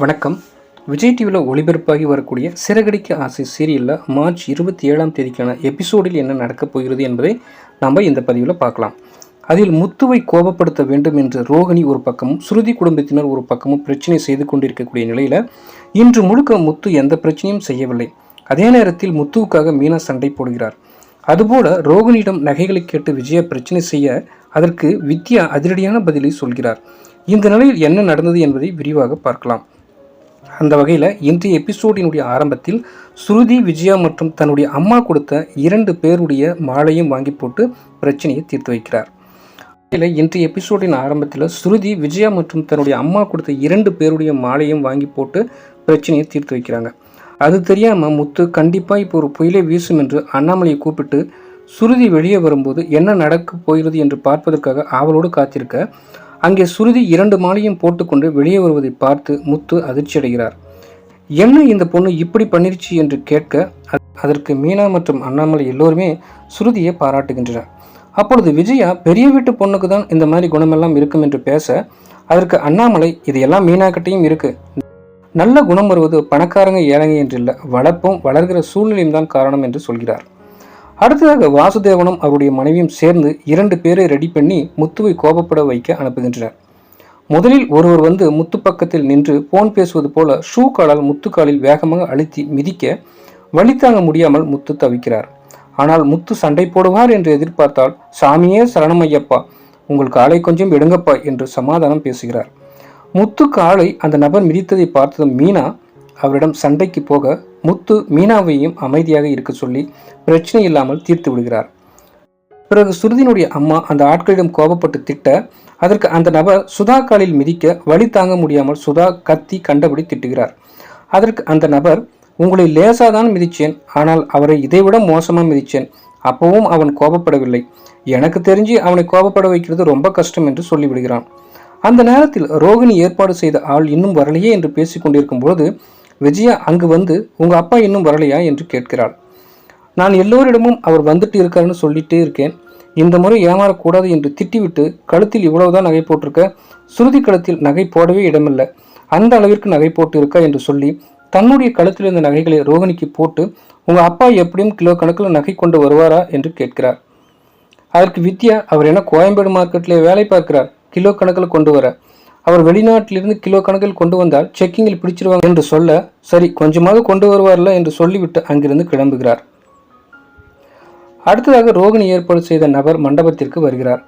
வணக்கம். விஜய் டிவியில் ஒளிபரப்பாகி வரக்கூடிய சிறகடிக்க ஆசை சீரியலில் மார்ச் இருபத்தி ஏழாம் தேதிக்கான எபிசோடில் என்ன நடக்கப் போகிறது என்பதை நாம் இந்த பதிவில் பார்க்கலாம். அதில் முத்துவை கோபப்படுத்த வேண்டும் என்று ரோகிணி ஒரு பக்கமும் சுருதி குடும்பத்தினர் ஒரு பக்கமும் பிரச்சனை செய்து கொண்டிருக்கக்கூடிய நிலையில் இன்று முழுக்க முத்து எந்த பிரச்சனையும் செய்யவில்லை. அதே நேரத்தில் முத்துவுக்காக மீனா சண்டை போடுகிறார். அதுபோல ரோகிணியிடம் நகைகளை கேட்டு விஜயா பிரச்சனை செய்ய அதற்கு வித்யா அதிரடியான பதிலை சொல்கிறார். இந்த நிலையில் என்ன நடந்தது என்பதை விரிவாக பார்க்கலாம். அந்த வகையில் இன்றைய எபிசோடினுடைய ஆரம்பத்தில் ஸ்ருதி விஜயா மற்றும் தன்னுடைய அம்மா கொடுத்த இரண்டு பேருடைய மாலையும் வாங்கி போட்டு பிரச்சனையை தீர்த்து வைக்கிறார். இதில் இன்றைய எபிசோடின் ஆரம்பத்தில் ஸ்ருதி விஜயா மற்றும் தன்னுடைய அம்மா கொடுத்த இரண்டு பேருடைய மாலையும் வாங்கி போட்டு பிரச்சனையை தீர்த்து வைக்கிறாங்க. அது தெரியாமல் முத்து கண்டிப்பாக இப்போ ஒரு புயலை வீசும் என்று அண்ணாமலையை கூப்பிட்டு சுருதி வெளியே வரும்போது என்ன நடக்க போகிறது என்று பார்ப்பதற்காக ஆவலோடு காத்திருக்க அங்கே சுருதி இரண்டு மாலையும் போட்டுக்கொண்டு வெளியே வருவதை பார்த்து முத்து அதிர்ச்சியடைகிறார். என்ன இந்த பொண்ணு இப்படி பண்ணிருச்சு? என்று கேட்க அதற்கு மீனா மற்றும் அண்ணாமலை எல்லோருமே சுருதியை பாராட்டுகின்றனர். அப்பொழுது விஜயா பெரிய வீட்டு பொண்ணுக்கு தான் இந்த மாதிரி குணமெல்லாம் இருக்கும் என்று பேச அதற்கு அண்ணாமலை இது எல்லாம் மீனாக்கிட்டையும் இருக்கு. நல்ல குணம் வருவது பணக்காரங்க ஏழைங்க என்றில்லை வளர்ப்பும் வளர்கிற சூழ்நிலையும் தான் காரணம் என்று சொல்கிறார். அடுத்ததாக வாசுதேவனும் அவருடைய மனைவியும் சேர்ந்து இரண்டு பேரை ரெடி பண்ணி முத்துவை கோபப்பட வைக்க அனுப்புகின்றனர். முதலில் ஒருவர் வந்து முத்து பக்கத்தில் நின்று போன் பேசுவது போல ஷூ காலால் முத்துக்காலில் வேகமாக அழுத்தி மிதிக்க வழித்தாங்க தாங்க முடியாமல் முத்து தவிக்கிறார். ஆனால் முத்து சண்டை போடுவார் என்று எதிர்பார்த்தால் சாமியே சரணமையப்பா உங்கள் காலை கொஞ்சம் எடுங்கப்பா என்று சமாதானம் பேசுகிறார். முத்து காலை அந்த நபர் மிதித்ததை பார்த்ததும் மீனா அவரிடம் சண்டைக்கு போக முத்து மீனாவையும் அமைதியாக இருக்க சொல்லி பிரச்சனை இல்லாமல் தீர்த்து விடுகிறார். பிறகு சுருதினுடைய அம்மா அந்த ஆட்களிடம் கோபப்பட்டு திட்ட அதற்கு அந்த நபர் சுதா காலில் மிதிக்க வழி தாங்க முடியாமல் சுதா கத்தி கண்டபடி திட்டுகிறார். அதற்கு அந்த நபர் உங்களை லேசாதான் மிதிச்சேன் ஆனால் அவரை இதைவிட மோசமாக மிதித்தேன் அப்பவும் அவன் கோபப்படவில்லை. எனக்கு தெரிஞ்சு அவனை கோபப்பட வைக்கிறது ரொம்ப கஷ்டம் என்று சொல்லிவிடுகிறான். அந்த நேரத்தில் ரோகிணி ஏற்பாடு செய்த ஆள் இன்னும் வரலையே என்று பேசிக்கொண்டிருக்கும் பொழுது விஜயா அங்கு வந்து உங்க அப்பா இன்னும் வரலையா? என்று கேட்கிறாள். நான் எல்லோரிடமும் அவர் வந்துட்டு இருக்காருன்னு சொல்லிட்டே இருக்கேன். இந்த முறை ஏமாறக்கூடாது என்று திட்டிவிட்டு கழுத்தில் இவ்வளவுதான் நகை போட்டிருக்க? சுருதி கழுத்தில் நகை போடவே இடமில்லை. அந்த அளவிற்கு நகை போட்டு இருக்கா என்று சொல்லி தன்னுடைய கழுத்தில் இருந்த நகைகளை ரோகிணிக்கு போட்டு உங்கள் அப்பா எப்படியும் கிலோ கணக்கில் நகை கொண்டு வருவாரா? என்று கேட்கிறார். அதற்கு வித்யா அவர் என்ன கோயம்பேடு மார்க்கெட்டில் வேலை பார்க்கிறார். கிலோ கணக்கில் கொண்டு வர. அவர் வெளிநாட்டிலிருந்து கிலோ கணக்கில் கொண்டு வந்தால் செக்கிங்கில் பிடிச்சிருவாங்க என்று சொல்ல சரி கொஞ்சமாக கொண்டு வருவார்ல என்று சொல்லிவிட்டு அங்கிருந்து கிளம்புகிறார். அடுத்ததாக ரோகிணி ஏற்பாடு செய்த நபர் மண்டபத்திற்கு வருகிறார்.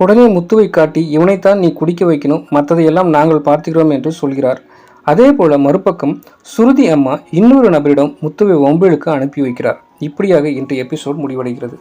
உடனே முத்துவை காட்டி இவனைத்தான் நீ குடிக்க வைக்கணும். மற்றதையெல்லாம் நாங்கள் பார்த்துக்கிறோம் என்று சொல்கிறார். அதே போல மறுபக்கம் சுருதி அம்மா இன்னொரு நபரிடம் முத்துவை ஒம்பிலுக்கு அனுப்பி வைக்கிறார். இப்படியாக இன்றைய எபிசோட் முடிவடைகிறது.